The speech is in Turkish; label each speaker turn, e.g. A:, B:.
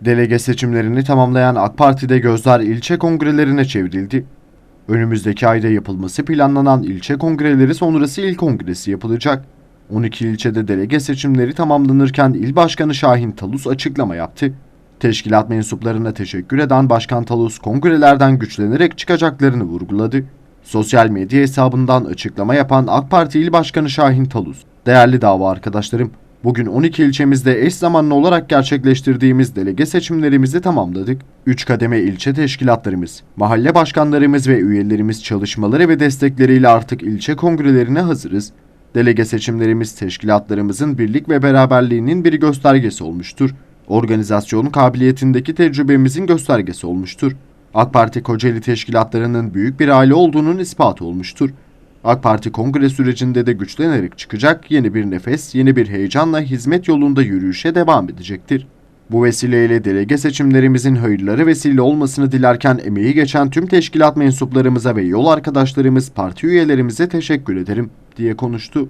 A: Delege seçimlerini tamamlayan AK Parti'de gözler ilçe kongrelerine çevrildi. Önümüzdeki ayda yapılması planlanan ilçe kongreleri sonrası il kongresi yapılacak. 12 ilçede delege seçimleri tamamlanırken il başkanı Şahin Talus açıklama yaptı. Teşkilat mensuplarına teşekkür eden Başkan Talus kongrelerden güçlenerek çıkacaklarını vurguladı. Sosyal medya hesabından açıklama yapan AK Parti İl Başkanı Şahin Talus, "Değerli dava arkadaşlarım, bugün 12 ilçemizde eş zamanlı olarak gerçekleştirdiğimiz delege seçimlerimizi tamamladık. 3 kademe ilçe teşkilatlarımız, mahalle başkanlarımız ve üyelerimiz çalışmaları ve destekleriyle artık ilçe kongrelerine hazırız. Delege seçimlerimiz teşkilatlarımızın birlik ve beraberliğinin bir göstergesi olmuştur. Organizasyon kabiliyetindeki tecrübemizin göstergesi olmuştur. AK Parti Kocaeli teşkilatlarının büyük bir aile olduğunun ispatı olmuştur. AK Parti kongre sürecinde de güçlenerek çıkacak, yeni bir nefes, yeni bir heyecanla hizmet yolunda yürüyüşe devam edecektir. Bu vesileyle delege seçimlerimizin hayırları vesile olmasını dilerken emeği geçen tüm teşkilat mensuplarımıza ve yol arkadaşlarımız parti üyelerimize teşekkür ederim diye konuştu.